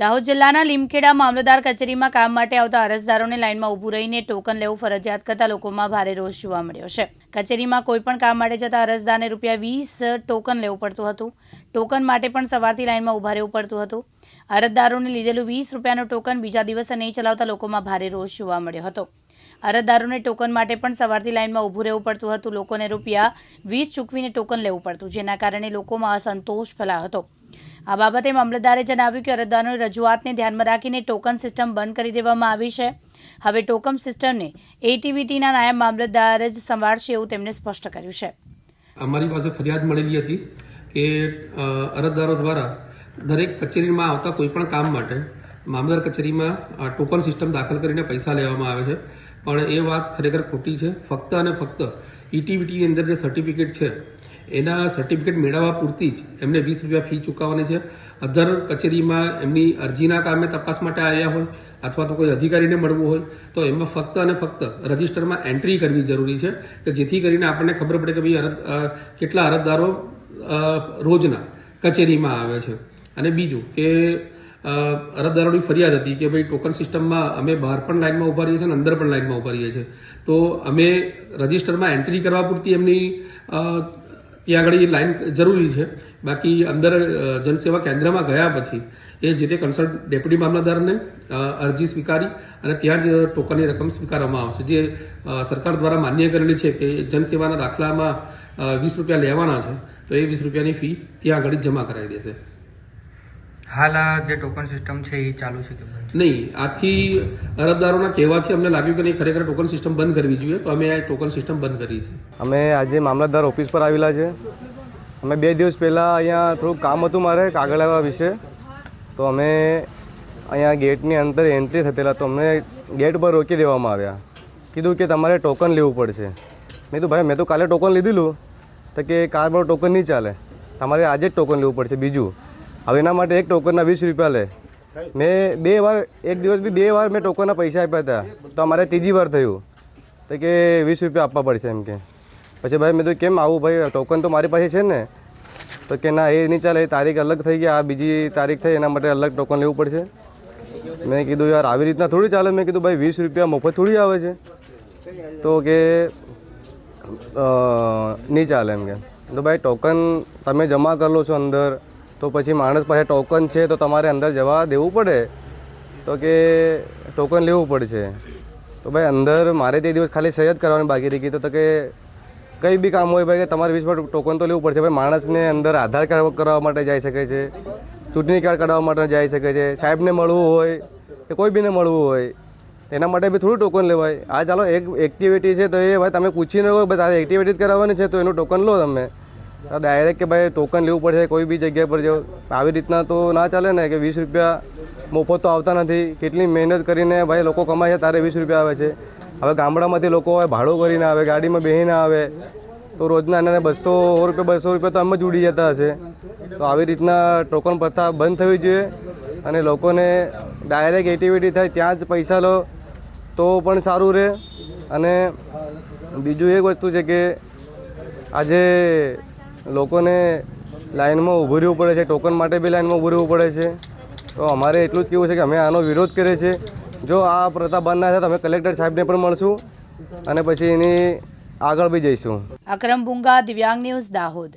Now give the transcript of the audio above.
દાહોદ જિલ્લાના લીમખેડા મામલતદાર કચેરીમાં કામ માટે આવતા અરજદારોને લાઇનમાં ઊભું રહીને ટોકન લેવું ફરજિયાત કરતા લોકોમાં ભારે રોષ જોવા મળ્યો છે. કચેરીમાં કોઈપણ કામ માટે જતા અરજદારને રૂપિયા વીસ ટોકન લેવું પડતું હતું. ટોકન માટે પણ સવારથી લાઇનમાં ઊભા રહેવું પડતું હતું. અરજદારોને લીધેલું વીસ રૂપિયાનું ટોકન બીજા દિવસે નહીં ચલાવતા લોકોમાં ભારે રોષ જોવા મળ્યો હતો. અરજદારોને ટોકન માટે પણ સવારથી લાઇનમાં ઊભું રહેવું પડતું હતું. લોકોને રૂપિયા વીસ ચૂકવીને ટોકન લેવું પડતું, જેના કારણે લોકોમાં અસંતોષ ફેલાયો હતો. આ બાબતે મામલતદારે જણાવ્યું કે અરજદારોની રજૂઆતને ધ્યાનમાં રાખીને ટોકન સિસ્ટમ બંધ કરી દેવામાં આવી છે. હવે ટોકન સિસ્ટમને એટીવીટીના નાયબ મામલતદાર જ સંભાળશે એવું તેમણે સ્પષ્ટ કર્યું છે. અમારી પાસે ફરિયાદ મળેલી હતી કે અરજદારો દ્વારા દરેક કચેરીમાં આવતા કોઈ પણ કામ માટે મામલદાર કચેરીમાં ટોકન સિસ્ટમ દાખલ કરીને પૈસા લેવામાં આવે છે. પણ એ વાત ખરેખર ખોટી છે. ફક્ત અને ફક્ત ઇટીવીટીની અંદર જે સર્ટિફિકેટ છે એના સર્ટિફિકેટ મેળવવા પૂરતી જ એમને વીસ રૂપિયા ફી ચૂકવવાની છે. અધર કચેરીમાં એમની અરજીના કામે તપાસ માટે આવ્યા હોય અથવા તો કોઈ અધિકારીને મળવું હોય, તો એમાં ફક્ત અને ફક્ત રજિસ્ટરમાં એન્ટ્રી કરવી જરૂરી છે કે જેથી કરીને આપણને ખબર પડે કે ભાઈ અરજ કેટલા અરજદારો રોજના કચેરીમાં આવે છે. અને બીજું કે અરજદારોની ફરિયાદ હતી કે ભાઈ ટોકન સિસ્ટમમાં અમે બહાર પણ લાઇનમાં ઊભા રહીએ છીએ અને અંદર પણ લાઇનમાં ઊભા રહીએ છીએ. તો અમે રજિસ્ટરમાં એન્ટ્રી કરવા પૂરતી એમની ત્યાં આગળ એ લાઈન જરૂરી છે. બાકી અંદર જનસેવા કેન્દ્રમાં ગયા પછી એ જે તે કન્સલ્ટ ડેપ્યુટી મામલતદારને અરજી સ્વીકારી અને ત્યાં જ ટોકનની રકમ સ્વીકારવામાં આવશે. જે સરકાર દ્વારા માન્ય કરેલી છે કે જનસેવાના દાખલામાં વીસ રૂપિયા લેવાના છે, તો એ વીસ રૂપિયાની ફી ત્યાં આગળ જમા કરાવી દેશે. હાલ આ જે ટોકન સિસ્ટમ છે એ ચાલુ છે કે નહીં આથી અરજદારોના કહેવાથી અમને લાગ્યું કે નહીં ખરેખર ટોકન સિસ્ટમ બંધ કરવી જોઈએ તો અમે આ ટોકન સિસ્ટમ બંધ કરી છે. અમે આજે મામલતદાર ઓફિસ પર આવેલા છે. અમે બે દિવસ પહેલાં અહીંયા થોડુંક કામ હતું મારે કાગળ આવવા વિશે. તો અમે અહીંયા ગેટની અંદર એન્ટ્રી થતેલા તો અમને ગેટ પર રોકી દેવામાં આવ્યા. કીધું કે તમારે ટોકન લેવું પડશે. મેં કીધું ભાઈ મેં તો કાલે ટોકન લીધેલું. તો કે કાર પર ટોકન નહીં ચાલે. તમારે આજે જ ટોકન લેવું પડશે બીજું. હવે એના માટે એક ટોકનના વીસ રૂપિયા લે. મેં બે વાર, એક દિવસ બી બે વાર મેં ટોકનના પૈસા આપ્યા હતા. તો અમારે ત્રીજી વાર થયું. તો કે વીસ રૂપિયા આપવા પડશે એમ કે. પછી ભાઈ મેં તો કેમ આવું ભાઈ? ટોકન તો મારી પાસે છે ને. તો કે ના, એ નહીં ચાલે, એ તારીખ અલગ થઈ ગઈ આ બીજી તારીખ થઈ, એના માટે અલગ ટોકન લેવું પડશે. મેં કીધું, યાર, આવી રીતના થોડી ચાલે. મેં કીધું, ભાઈ, વીસ રૂપિયા મફત થોડી આવે છે. તો કે નહીં ચાલે એમ કે. તો ભાઈ ટોકન તમે જમા કરી લો છો અંદર. તો પછી માણસ પાસે ટોકન છે તો તમારે અંદર જવા દેવું પડે? તો કે ટોકન લેવું પડશે? તો ભાઈ અંદર મારે તે દિવસ ખાલી સહી જ કરવાની બાકી રહી ગઈ. તો કે કંઈ બી કામ હોય ભાઈ કે તમારે વીસ ટોકન તો લેવું પડશે. ભાઈ માણસને અંદર આધાર કાર્ડ કરાવવા માટે જઈ શકે છે, ચૂંટણી કાર્ડ કઢાવવા માટે જઈ શકે છે, સાહેબને મળવું હોય કે કોઈ બીને મળવું હોય એના માટે બી થોડું ટોકન લેવાય. આ ચાલો એક એક્ટિવિટી છે તો એ ભાઈ તમે પૂછીને કહો તારે એક્ટિવિટી જ કરાવવાની છે તો એનું ટોકન લો તમે. ડાયરેક્ટ કે ભાઈ ટોકન લેવું પડશે કોઈ બી જગ્યા પર જાઓ આવી રીતના તો ના ચાલે ને કે વીસ રૂપિયા મફત તો આવતા નથી. કેટલી મહેનત કરીને ભાઈ લોકો કમાય છે તારે વીસ રૂપિયા આવે છે. હવે ગામડામાંથી લોકો હવે ભાડું કરીને આવે, ગાડીમાં બેસીને આવે, તો રોજના એના બસો રૂપિયા બસો રૂપિયા તો એમ જ ઉડી જતા હશે. તો આવી રીતના ટોકન પ્રથા બંધ થવી જોઈએ અને લોકોને ડાયરેક્ટ એક્ટિવિટી થાય ત્યાં જ પૈસા લો તો પણ સારું રહે. અને બીજું એક વસ્તુ છે કે આજે લોકોને લાઇનમાં ઊભું રહેવું પડે છે, ટોકન માટે બી લાઇનમાં ઊભું રહેવું પડે છે. તો અમારે એટલું જ કહેવું છે કે અમે આનો વિરોધ કરીએ છીએ. જો આ પ્રથા બંધ ના થાય તો અમે કલેક્ટર સાહેબને પણ મળશું અને પછી એની આગળ બી જઈશું. અકરમ ભુંગા, દિવ્યાંગ ન્યૂઝ દાહોદ.